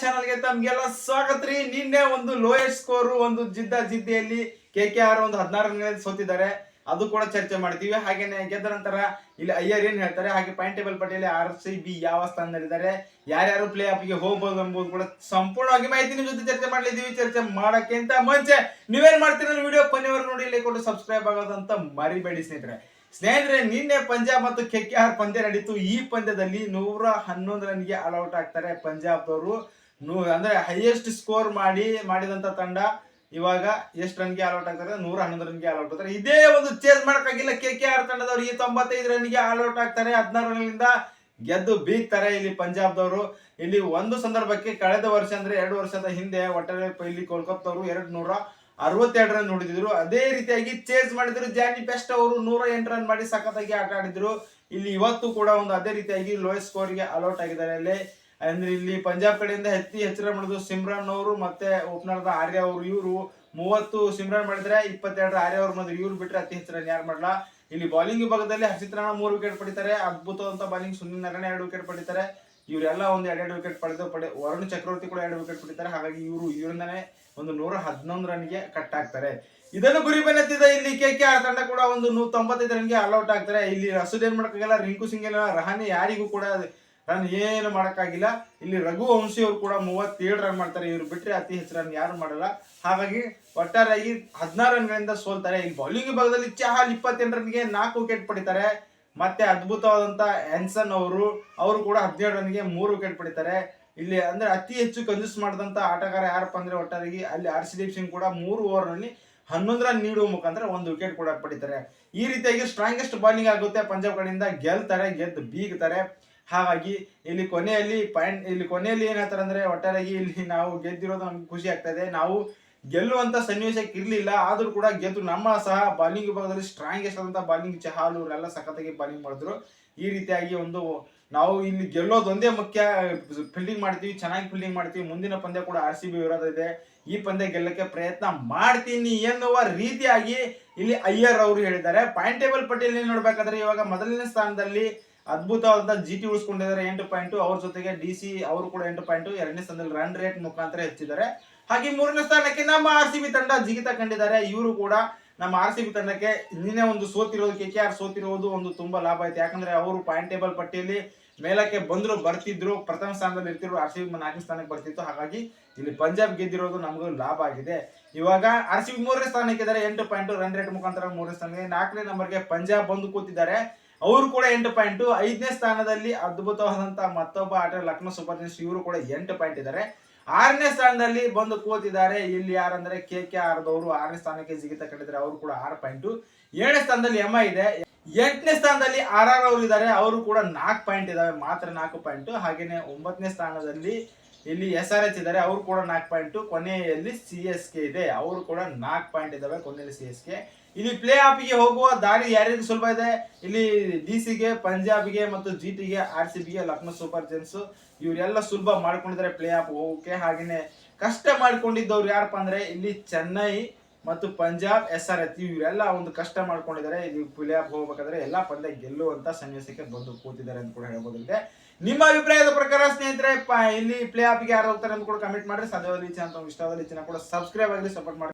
ಚಾನಲ್ಗೆ ತಮ್ಗೆಲ್ಲ ಸ್ವಾಗತ ರೀ. ನಿನ್ನೆ ಒಂದು ಲೋಯೆಸ್ಟ್ ಸ್ಕೋರ್ ಒಂದು ಜಿದ್ದ ಜಿದ್ದಿಯಲ್ಲಿ ಕೆ ಕೆ ಆರ್ ಒಂದು ಹದಿನಾರು ರನ್ ಸೋತಿದ್ದಾರೆ. ಅದು ಕೂಡ ಚರ್ಚೆ ಮಾಡ್ತೀವಿ. ಹಾಗೇನೆ ಗೆದ್ದ ನಂತರ ಇಲ್ಲಿ ಅಯ್ಯರ್ ಏನ್ ಹೇಳ್ತಾರೆ? ಹಾಗೆ ಪಾಯಿಂಟ್ ಟೇಬಲ್ ಪಟ್ಟಿಯಲ್ಲಿ ಆರ್ ಸಿ ಬಿ ಯಾವ ಸ್ಥಾನದಲ್ಲಿದ್ದಾರೆ? ಯಾರ್ಯಾರು ಪ್ಲೇ ಆಫ್ಗೆ ಹೋಗ್ಬೋದು ಎಂಬುದು ಕೂಡ ಸಂಪೂರ್ಣವಾಗಿ ಮಾಹಿತಿ ಜೊತೆ ಚರ್ಚೆ ಮಾಡಲಿದ್ದೀವಿ. ಚರ್ಚೆ ಮಾಡೋಕ್ಕಿಂತ ಮುಂಚೆ ನೀವೇನ್ ಮಾಡ್ತೀರ ವಿಡಿಯೋ ಕೊನೆಯವರು ನೋಡಿ ಇಲ್ಲಿ ಕೊಟ್ಟು ಸಬ್ಸ್ಕ್ರೈಬ್ ಆಗೋದಂತ ಮರಿಬೇಡಿ ಸ್ನೇಹಿತರೆ. ಸ್ನೇಹಿತರೆ, ನಿನ್ನೆ ಪಂಜಾಬ್ ಮತ್ತು ಕೆಕೆಆರ್ ಪಂದ್ಯ ನಡೀತು. ಈ ಪಂದ್ಯದಲ್ಲಿ ನೂರ ಹನ್ನೊಂದು ರನ್ಗೆ ಔಟ್ ಆಗ್ತಾರೆ ಪಂಜಾಬ್ದವರು. ನೂ, ಅಂದ್ರೆ ಹೈಯೆಸ್ಟ್ ಸ್ಕೋರ್ ಮಾಡಿ, ಮಾಡಿದಂತ ತಂಡ. ಇವಾಗ ಎಷ್ಟು ರನ್ಗೆ ಔಟ್ ಆಗ್ತಾರೆ? ನೂರ ಹನ್ನೊಂದು ರನ್ಗೆ ಔಟ್ ಆಗ್ತಾರೆ. ಇದೇ ಒಂದು ಚೇಂಜ್ ಮಾಡಕ್ಕಾಗಿಲ್ಲ ಕೆ ಕೆ ಆರ್ ತಂಡದವರು. ಈ ತೊಂಬತ್ತೈದು ರನ್ಗೆ ಔಟ್ ಆಗ್ತಾರೆ. ಹದಿನಾರು ರನ್ಗಳಿಂದ ಗೆದ್ದು ಬೀಗ್ತಾರೆ ಇಲ್ಲಿ ಪಂಜಾಬ್ದವರು. ಇಲ್ಲಿ ಒಂದು ಸಂದರ್ಭಕ್ಕೆ ಕಳೆದ ವರ್ಷ ಅಂದ್ರೆ ಎರಡು ವರ್ಷದ ಹಿಂದೆ, ಒಟ್ಟಾರೆ ಪೈಲಿ ಕೋಲ್ಕತ್ತವರು ಎರಡು ನೂರ ಅರವತ್ತೆರಡು ರನ್ ನೋಡಿದ್ರು. ಅದೇ ರೀತಿಯಾಗಿ ಚೇಸ್ ಮಾಡಿದ್ರು. ಜಾನಿ ಬೆಸ್ಟ್ ಅವರು ನೂರ ಎಂಟು ರನ್ ಮಾಡಿ ಸಖತ್ತಾಗಿ ಆಟ ಆಡಿದ್ರು. ಇಲ್ಲಿ ಇವತ್ತು ಕೂಡ ಒಂದು ಅದೇ ರೀತಿಯಾಗಿ ಲೋಯೆಸ್ಟ್ ಸ್ಕೋರ್ಗೆ ಅಲೌಟ್ ಆಗಿದ್ದಾರೆ ಅಲ್ಲಿ. ಅಂದ್ರೆ ಇಲ್ಲಿ ಪಂಜಾಬ್ ಕಡೆಯಿಂದ ಹೆಚ್ಚಿ ಹೆಚ್ಚು ರನ್ ಮಾಡಿದ್ರು ಸಿಮ್ರಾನ್ ಅವರು ಮತ್ತೆ ಓಪನರ್ ಆರ್ಯ ಅವರು. ಇವರು ಮೂವತ್ತು ಸಿಮ್ರಾನ್ ಮಾಡಿದ್ರೆ ಇಪ್ಪತ್ತೆರಡು ಆರ್ಯ ಅವರು ಮಾಡಿದ್ರು ಇವ್ರು ಬಿಟ್ಟರೆ ಅತಿ ಹೆಚ್ಚು ರನ್ ಯಾರು ಮಾಡಲ್ಲ ಇಲ್ಲಿ ಬೌಲಿಂಗ್ ವಿಭಾಗದಲ್ಲಿ ಹರ್ಷಿತ್ ಮೂರು ವಿಕೆಟ್ ಪಡಿತಾರೆ. ಅದ್ಭುತವಂತ ಬೌಲಿಂಗ್ ಸುನಿಲ್ ನಾರಾಯಣ ಎರಡು ವಿಕೆಟ್ ಪಡಿತಾರೆ. ಇವರೆಲ್ಲ ಒಂದು ಎರಡೆರಡು ವಿಕೆಟ್ ಪಡೆದು ಪಡೆ, ವರುಣ್ ಚಕ್ರವರ್ತಿ ಕೂಡ ಎರಡು ವಿಕೆಟ್ ಪಡಿತಾರೆ ಹಾಗಾಗಿ ಇವರು ಇವರಿಂದನೇ ಒಂದು ನೂರ ಹದಿನೊಂದು ರನ್ಗೆ ಕಟ್ ಆಗ್ತಾರೆ. ಇದನ್ನು ಗುರಿ ಬೆನ್ನತ್ತಿದ ಇಲ್ಲಿ ಕೆ ಕೆ ಆರ್ ತಂಡ ಕೂಡ ಒಂದು ನೂರ ತೊಂಬತ್ತೈದು ರನ್ಗೆ ಆಲ್ಔಟ್ ಆಗ್ತಾರೆ. ಇಲ್ಲಿ ರಸೂದ್ ಏನ್ ಮಾಡೋಕ್ಕಾಗಲ್ಲ? ರಿಂಕು ಸಿಂಗ್ ಎಲ್ಲ ರಹಾನೆ ಯಾರಿಗೂ ಕೂಡ ರನ್ ಏನು ಮಾಡೋಕ್ಕಾಗಿಲ್ಲ. ಇಲ್ಲಿ ರಘು ವಂಶಿ ಅವರು ಕೂಡ ಮೂವತ್ತೇಳು ರನ್ ಮಾಡ್ತಾರೆ. ಇವರು ಬಿಟ್ಟರೆ ಅತಿ ಹೆಚ್ಚು ರನ್ ಯಾರು ಮಾಡಲ್ಲ. ಹಾಗಾಗಿ ಒಟ್ಟಾರೆಯಾಗಿ ಹದಿನಾರು ರನ್ಗಳಿಂದ ಸೋಲ್ತಾರೆ. ಇಲ್ಲಿ ಬೌಲಿಂಗ್ ವಿಭಾಗದಲ್ಲಿ ಚಹಲ್ ಇಪ್ಪತ್ತೆಂಟು ರನ್ಗೆ ನಾಲ್ಕು ವಿಕೆಟ್ ಪಡಿತಾರೆ. ಮತ್ತೆ ಅದ್ಭುತವಾದಂತ ಆನ್ಸನ್ ಅವರು ಅವರು ಕೂಡ ಹದಿನೇಳು ರನ್ಗೆ ಮೂರು ವಿಕೆಟ್ ಪಡಿತಾರೆ. ಇಲ್ಲಿ ಅಂದ್ರೆ ಅತಿ ಹೆಚ್ಚು ಕಂಜೂಸ್ ಮಾಡಿದಂತ ಆಟಗಾರ ಯಾರಪ್ಪ ಅಂದ್ರೆ ಒಟ್ಟಾರಿಗೆ ಅಲ್ಲಿ ಹರ್ಷದೀಪ್ ಸಿಂಗ್ ಕೂಡ ಮೂರು ಓವರ್ನಲ್ಲಿ ಹನ್ನೊಂದು ರನ್ ನೀಡುವ ಮುಖಾಂತರ ಒಂದು ವಿಕೆಟ್ ಕೂಡ ಪಡಿತಾರೆ. ಈ ರೀತಿಯಾಗಿ ಸ್ಟ್ರಾಂಗೆಸ್ಟ್ ಬೌಲಿಂಗ್ ಆಗುತ್ತೆ. ಪಂಜಾಬ್ ಕಡೆಯಿಂದ ಗೆಲ್ತಾರೆ, ಗೆದ್ದು ಬೀಗ್ತಾರೆ. ಹಾಗಾಗಿ ಇಲ್ಲಿ ಕೊನೆಯಲ್ಲಿ ಪಾಯಿಂಟ್ ಇಲ್ಲಿ ಕೊನೆಯಲ್ಲಿ ಹೇಳ್ತಾರೆ ಅಂದ್ರೆ ಒಟ್ಟಾರೆಯಾಗಿ ಇಲ್ಲಿ ನಾವು ಗೆದ್ದಿರೋದು ನಮ್ಗೆ ಖುಷಿ ಆಗ್ತಾ ಇದೆ. ನಾವು ಗೆಲ್ಲುವಂತ ಸನ್ನಿವೇಶಕ್ಕೆ ಇರಲಿಲ್ಲ, ಆದರೂ ಕೂಡ ಗೆದ್ದು ನಮ್ಮ ಸಹ ಬಾಲಿಂಗ್ ವಿಭಾಗದಲ್ಲಿ ಸ್ಟ್ರಾಂಗೆಸ್ಟ್ ಆದಂತ ಬಾಲಿಂಗ್ ಚಹಾಲ್ ಇವರೆಲ್ಲ ಸಖತ್ತಾಗಿ ಬಾಲಿಂಗ್ ಮಾಡಿದ್ರು. ಈ ರೀತಿಯಾಗಿ ಒಂದು ನಾವು ಇಲ್ಲಿ ಗೆಲ್ಲೋದೊಂದೇ ಮುಖ್ಯ ಫೀಲ್ಡಿಂಗ್ ಮಾಡ್ತೀವಿ, ಚೆನ್ನಾಗಿ ಫೀಲ್ಡಿಂಗ್ ಮಾಡ್ತೀವಿ. ಮುಂದಿನ ಪಂದ್ಯ ಕೂಡ ಆರ್ ಸಿ ಬಿ ಇದೆ. ಈ ಪಂದ್ಯ ಗೆಲ್ಲಕ್ಕೆ ಪ್ರಯತ್ನ ಮಾಡ್ತೀನಿ ಎನ್ನುವ ರೀತಿಯಾಗಿ ಇಲ್ಲಿ ಅಯ್ಯರ್ ಅವರು ಹೇಳಿದ್ದಾರೆ. ಪಾಯಿಂಟ್ ಟೇಬಲ್ ಪಟ್ಟಿಯಲ್ಲಿ ನೋಡ್ಬೇಕಾದ್ರೆ ಇವಾಗ ಮೊದಲನೇ ಸ್ಥಾನದಲ್ಲಿ ಅದ್ಭುತವಾದ ಜಿ ಟಿ ಉಳಿಸ್ಕೊಂಡಿದ್ದಾರೆ ಎಂಟು ಪಾಯಿಂಟ್ ಅವ್ರ ಜೊತೆಗೆ ಡಿ ಸಿ ಅವರು ಕೂಡ ಎಂಟು ಪಾಯಿಂಟ್ ಎರಡನೇ ಸ್ಥಾನದಲ್ಲಿ ರನ್ ರೇಟ್ ಮುಖಾಂತರ ಹೆಚ್ಚಿದ್ದಾರೆ ಹಾಗೆ ಮೂರನೇ ಸ್ಥಾನಕ್ಕೆ ನಮ್ಮ ಆರ್ ಸಿ ಬಿ ತಂಡ ಜಿಗಿತ ಕಂಡಿದ್ದಾರೆ. ಇವರು ಕೂಡ ನಮ್ಮ ಆರ್ ಸಿ ಬಿ ತಂಡಕ್ಕೆ ನಿನ್ನೆ ಒಂದು ಸೋತಿರೋದು ಕೆ ಕೆ ಆರ್ ಸೋತಿರೋದು ಒಂದು ತುಂಬಾ ಲಾಭ ಆಯ್ತು. ಯಾಕಂದ್ರೆ ಅವರು ಪಾಯಿಂಟ್ ಟೇಬಲ್ ಪಟ್ಟಿಯಲ್ಲಿ ಮೇಲಕ್ಕೆ ಬಂದ್ರು, ಬರ್ತಿದ್ರು, ಪ್ರಥಮ ಸ್ಥಾನದಲ್ಲಿ ಇರ್ತಿದ್ರು ಆರ್ ಸಿ ಬಿ ನಾಲ್ಕನೇ ಸ್ಥಾನಕ್ಕೆ ಬರ್ತಿತ್ತು. ಹಾಗಾಗಿ ಇಲ್ಲಿ ಪಂಜಾಬ್ ಗೆದ್ದಿರೋದು ನಮಗೂ ಲಾಭ ಆಗಿದೆ. ಇವಾಗ ಆರ್ ಸಿ ಬಿ ಮೂರನೇ ಸ್ಥಾನಕ್ಕೆ ಇದ್ದಾರೆ, ಎಂಟು ಪಾಯಿಂಟ್ ರನ್ ರೇಟ್ ಮುಖಾಂತರ ಮೂರನೇ ಸ್ಥಾನಕ್ಕೆ ನಾಲ್ಕನೇ ನಂಬರ್ಗೆ ಪಂಜಾಬ್ ಬಂದು ಕೂತಿದ್ದಾರೆ. ಅವರು ಕೂಡ ಎಂಟು ಪಾಯಿಂಟ್. ಐದನೇ ಸ್ಥಾನದಲ್ಲಿ ಅದ್ಭುತವಾದಂತಹ ಮತ್ತೊಬ್ಬ ಆಟ ಲಕ್ನೋ ಸೂಪರ್ ಜೈನ್ಸ್ ಇವರು ಕೂಡ ಎಂಟು ಪಾಯಿಂಟ್ ಇದ್ದಾರೆ. ಆರನೇ ಸ್ಥಾನದಲ್ಲಿ ಬಂದು ಕೂತಿದ್ದಾರೆ. ಇಲ್ಲಿ ಯಾರಂದ್ರೆ ಕೆ ಕೆ ಆರ್ದವರು ಆರನೇ ಸ್ಥಾನಕ್ಕೆ ಜಿಗಿತ ಕಂಡಿದ್ದಾರೆ ಅವರು ಕೂಡ ಆರು ಪಾಯಿಂಟ್. ಏಳನೇ ಸ್ಥಾನದಲ್ಲಿ ಎಂ ಇದೆ. ಎಂಟನೇ ಸ್ಥಾನದಲ್ಲಿ ಆರ್ ಆರ್ ಅವರು ಇದ್ದಾರೆ. ಅವರು ಕೂಡ ನಾಲ್ಕು ಪಾಯಿಂಟ್ ಇದಾವೆ. ಮಾತ್ರ ನಾಲ್ಕು ಪಾಯಿಂಟ್. ಹಾಗೇನೆ ಒಂಬತ್ತನೇ ಸ್ಥಾನದಲ್ಲಿ ಇಲ್ಲಿ ಎಸ್ ಆರ್ ಎಚ್ ಇದ್ದಾರೆ, ಅವರು ಕೂಡ ನಾಲ್ಕು ಪಾಯಿಂಟ್ ಕೊನೆಯಲ್ಲಿ ಸಿ ಎಸ್ ಕೆ ಇದೆ, ಅವರು ಕೂಡ ನಾಲ್ಕು ಪಾಯಿಂಟ್ ಇದಾವೆ, ಕೊನೆಯಲ್ಲಿ ಸಿ ಎಸ್ ಕೆ ಇಲ್ಲಿ ಪ್ಲೇ ಆಫ್ಗೆ ಹೋಗುವ ದಾರಿ ಯಾರ್ಯಾರಿಗೆ ಸುಲಭ ಇದೆ? ಇಲ್ಲಿ ಡಿ ಸಿಗೆ ಪಂಜಾಬ್ಗೆ ಮತ್ತು ಜಿ ಟಿಗೆ ಆರ್ ಸಿ ಬಿಗೆ ಲಕ್ನೋ ಸೂಪರ್ ಜೆನ್ಸ್ ಇವರೆಲ್ಲ ಸುಲಭ ಮಾಡ್ಕೊಂಡಿದ್ದಾರೆ ಪ್ಲೇ ಆಫ್ ಹೋಗೋಕೆ. ಹಾಗೇನೆ ಕಷ್ಟ ಮಾಡ್ಕೊಂಡಿದ್ದವ್ರು ಯಾರಪ್ಪ ಅಂದ್ರೆ ಇಲ್ಲಿ ಚೆನ್ನೈ ಮತ್ತು ಪಂಜಾಬ್ ಎಸ್ ಆರ್ ಎಚ್ ಇವರೆಲ್ಲ ಒಂದು ಕಷ್ಟ ಮಾಡ್ಕೊಂಡಿದ್ದಾರೆ. ಇಲ್ಲಿ ಪ್ಲೇ ಆಫ್ ಹೋಗ್ಬೇಕಾದ್ರೆ ಎಲ್ಲ ಪಂದ್ಯ ಗೆಲ್ಲುವಂತ ಸನ್ನಿವೇಶಕ್ಕೆ ಬಂದು ಕೂತಿದ್ದಾರೆ ಅಂತ ಕೂಡ ಹೇಳ್ಬೋದಿದೆ. ನಿಮ್ಮ ಅಭಿಪ್ರಾಯದ ಪ್ರಕಾರ, ಸ್ನೇಹಿತರೆ ಇಲ್ಲಿ ಪ್ಲೇ ಆಫ್ಗೆ ಯಾರು ಹೋಗ್ತಾರೆ ಅಂತ ಕೂಡ ಕಮೆಂಟ್ ಮಾಡ್ರಿ. ಸಾಧ್ಯವಾದ ಇಚ್ಛೆ ಅಂತ ಇಷ್ಟವಾದ ಕೂಡ ಸಬ್ಸ್ಕ್ರೈಬ್ ಆಗಲಿ ಸಪೋರ್ಟ್ ಮಾಡಿ